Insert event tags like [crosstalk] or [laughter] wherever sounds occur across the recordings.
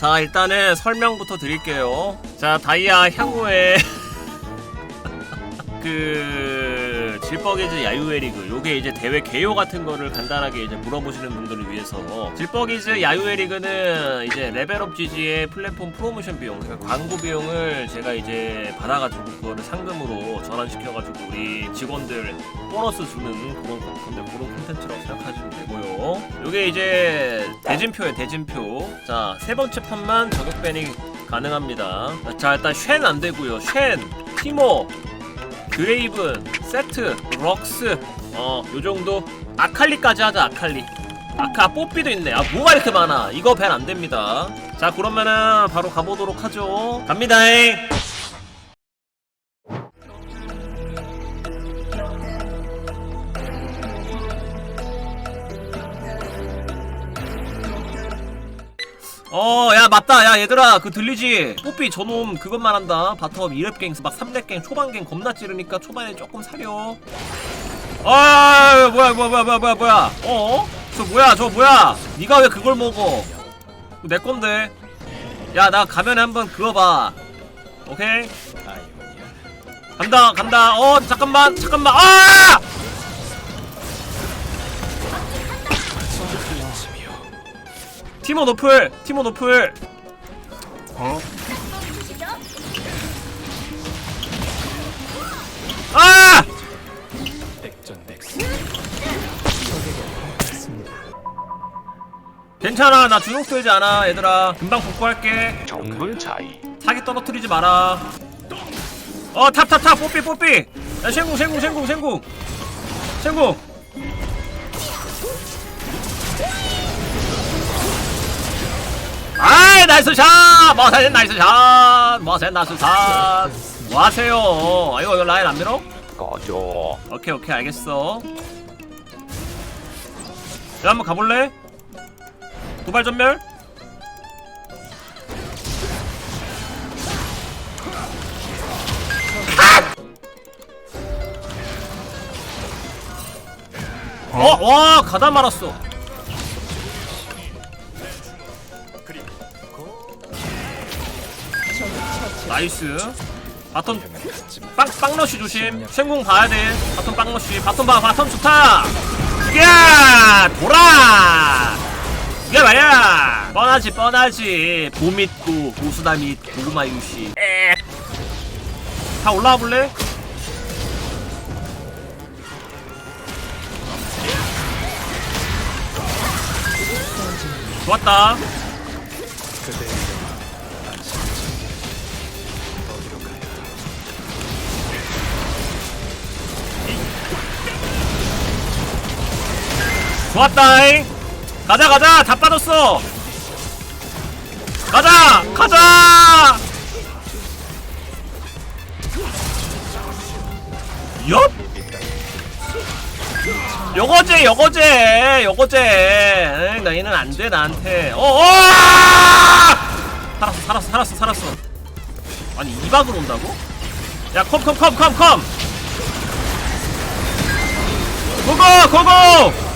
자 일단은 설명부터 드릴게요. 자 다이아 향후에 [laughs] 그 질퍽이즈 야유회 리그 요게 이제 대회 개요 같은 거를 간단하게 이제 물어보시는 분들을 위해서 질퍽이즈 야유회 리그는 이제 레벨업 GG의 플랫폼 프로모션 비용 그러니까 광고 비용을 제가 이제 받아가지고 그거를 상금으로 전환시켜가지고 우리 직원들 보너스 주는 그런 건데 그런 콘텐츠라고 생각하시면 되고요. 요게 이제 대진표예요 대진표. 자 세 번째 판만 저격 밴이 가능합니다. 자 일단 쉔 안되고요. 쉔 티모 드레이븐, 세트, 럭스 어 요정도. 아칼리까지 하자 아칼리. 아까 뽀삐도 있네. 아 뭐가 이렇게 많아? 이거 밴 안됩니다. 자 그러면은 바로 가보도록 하죠. 갑니다잉 어, 야, 맞다. 야, 얘들아, 그 들리지? 뽀삐 저놈 그것만 한다. 바텀 2렙갱, 막 3렙갱, 초반갱 겁나 찌르니까 초반에 조금 사려. 아, 뭐야, 뭐야, 뭐야, 뭐야, 뭐야, 뭐야. 어? 저 뭐야, 저 뭐야? 네가 왜 그걸 먹어? 내 건데. 야, 나 가면에 한번 그어봐. 오케이? 간다, 간다. 어, 잠깐만, 잠깐만. 아! 티모 노플, 티모 노플. 아! 괜찮아, 나 주눅들지 않아, 얘들아. 금방 복구할게. 정글 차이 사기 떨어뜨리지 마라. 어, 탑, 탑, 탑, 뽀삐, 뽀삐. 야, 쉔궁, 쉔궁, 쉔궁, 쉔궁. 쉔궁. 아이, 나이스 샷! 머센 나이스 샷! 머센 나이스 샷! 뭐 하세요? 아, 이거, 이거 라인 안 밀어? 꺼져 오케이, 오케이, 알겠어. 야, 한번 가볼래? 도발 전멸? 어, 와, 가다 말았어. 나이스. 바톤 빵, 빵러쉬 조심. 생공 봐야 돼. 바톤 빵러쉬. 바톤 봐, 바톤 좋다. 야, 돌아. 이게 말이야. 뻔하지, 뻔하지. 보밋고 고수다 및 고구마 유시. 에. 다 올라와 볼래? 좋았다. 좋았다잉. 가자 가자 다 빠졌어. 가자 가자. 엽. 요거제 요거제 요거제 응, 너희는 안 돼 나한테 어어 살았어 살았어 살았어 살았어 아니 이 박으로 온다고? 야컴컴컴 컴컴 고고 고고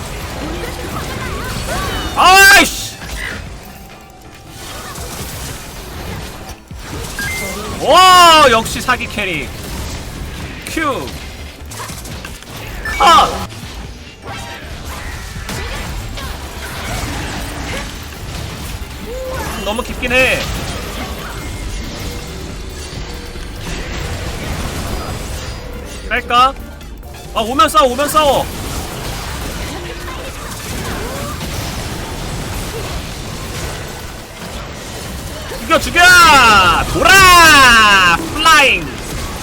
와 역시 사기 캐릭 큐 컷! 너무 깊긴 해. 뺄까? 아 오면 싸워 오면 싸워. 죽여 죽여! 돌아! 플라잉!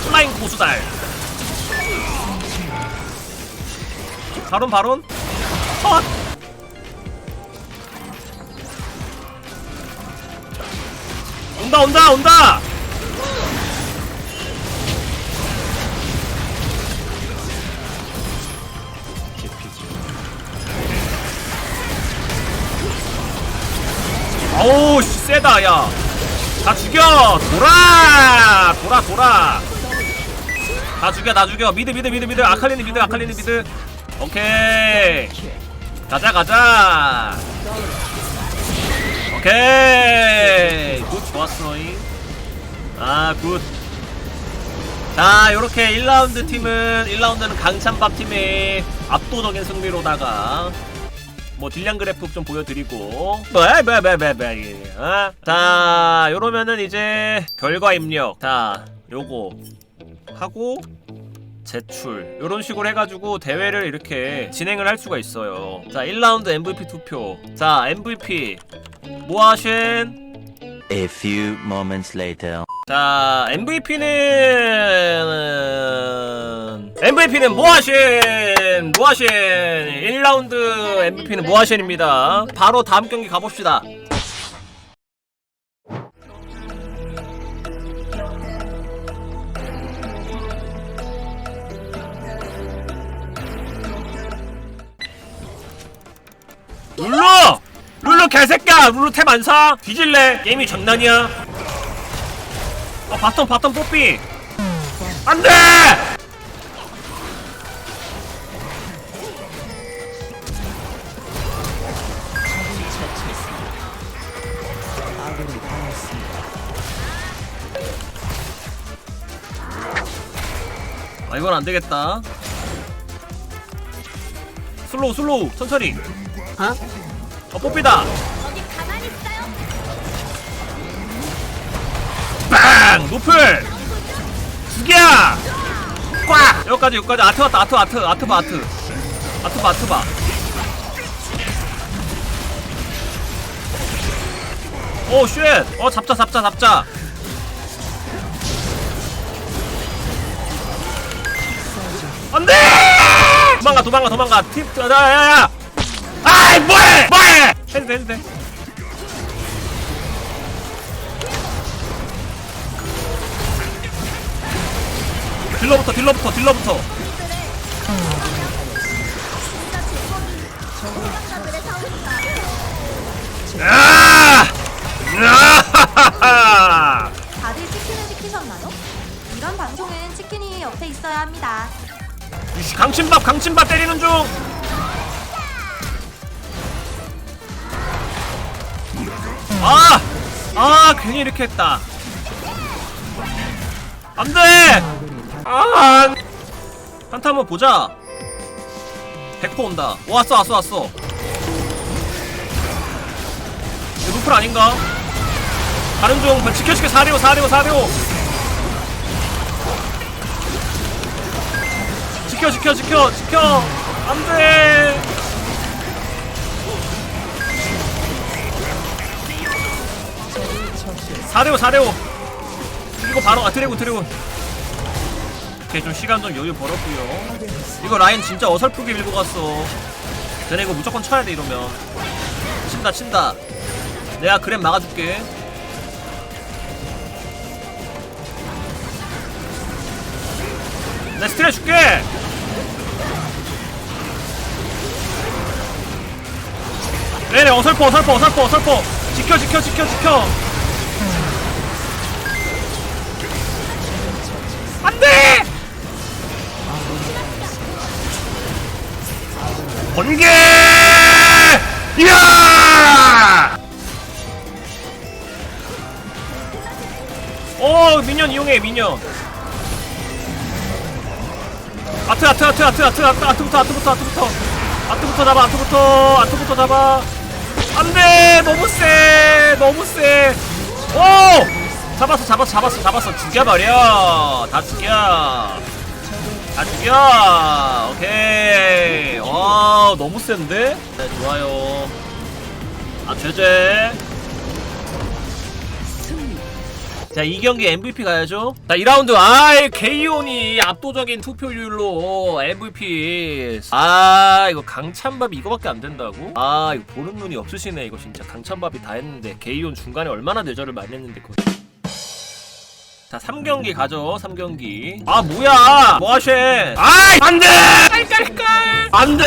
플라잉 고수달. 바론 바론? 컷! 온다 온다 온다! 어우 씨 세다 야 다 죽여! 돌아! 돌아 돌아! 다 죽여 다 죽여. 미드 미드 미드 미드. 아칼리니 미드 아칼리니 미드. 오케이. 가자 가자. 오케이. 굿 좋았어잉. 아굿. 자 요렇게 1라운드 팀은 1라운드는 강찬밥 팀의 압도적인 승리로다가 뭐 딜량 그래프 좀 보여드리고. 뭐야 뭐야 뭐야 뭐야 뭐야 이게, 어? 자 요러면은 이제 결과 입력. 자 요거 하고 제출. 이런 식으로 해가지고 대회를 이렇게 진행을 할 수가 있어요. 자 1라운드 MVP 투표. 자 MVP 모아쉔. A few moments later. 자 MVP는 MVP는 모아쉔 모아쉔 1라운드 MVP는 모아쉔입니다 바로 다음 경기 가봅시다 룰루! 룰루 개새끼야! 룰루 탭안 사? 뒤질래? 게임이 장난이야? 어 바텀 바텀 뽀삐 안돼 아 이건 안 되겠다 슬로우 슬로우 천천히 어? 어 뽀삐다 어디 가만히 있어요. 빵! 노플! 죽여! 꽉! 여기까지 여기까지 아트 왔다 아트 아트 아트 봐 아트 아트 봐 아트 봐 오, 쉣! 어, 잡자, 잡자, 잡자! 도망가, 도망가, 도망가! 팀, 야, 야, 야! 아이, 뭐해! 뭐해! 해도 돼, 해도 돼. 딜러부터, 딜러부터, 딜러부터! 강침밥 강침밥 때리는 중 아! 아 괜히 이렇게 했다 안돼! 아! 한타 한번 보자 100% 온다 오, 왔어 왔어 왔어 루플 아닌가? 가는 중 지켜 지켜 사리오 사리오 사리오 지켜 지켜 지켜 지켜. 안돼. 사대오 사대오. 이거 바로 아 드래곤 드래곤. 오케이 좀 시간 좀 여유 벌었고요. 이거 라인 진짜 어설프게 밀고 갔어. 쟤네 이거 무조건 쳐야 돼 이러면. 친다 친다. 내가 그램 막아줄게. 내 스트레 줄게 네네 어설퍼 어설퍼 어설퍼 어설퍼 지켜 지켜 지켜 지켜. 안돼! 번개! 이야! 오 미니언 이용해 미니언 아트 아트 아트 아트 아트 아트 아트부터 아트부터 아트부터. 아트부터 잡아 아트부터. 아트부터 잡아 안돼 너무 세 너무 세오! 잡았어 잡았어 잡았어 잡았어. 죽여버려. 다 죽여. 다 죽여. 오케이. 와 너무 센데? 네 좋아요. 아 제제 자, 이 경기 MVP 가야죠. 자, 2라운드. 아이, 케이온이 압도적인 투표율로 MVP. 아, 이거 강찬밥이 이거밖에 안 된다고? 아, 이거 보는 눈이 없으시네. 이거 진짜 강찬밥이 다 했는데. 케이온 중간에 얼마나 내절을 많이 했는데. 그거. 자, 3경기 가죠. 3경기. 아, 뭐야! 뭐 하셔? 아이! 안 돼! 깔깔깔! 안 돼!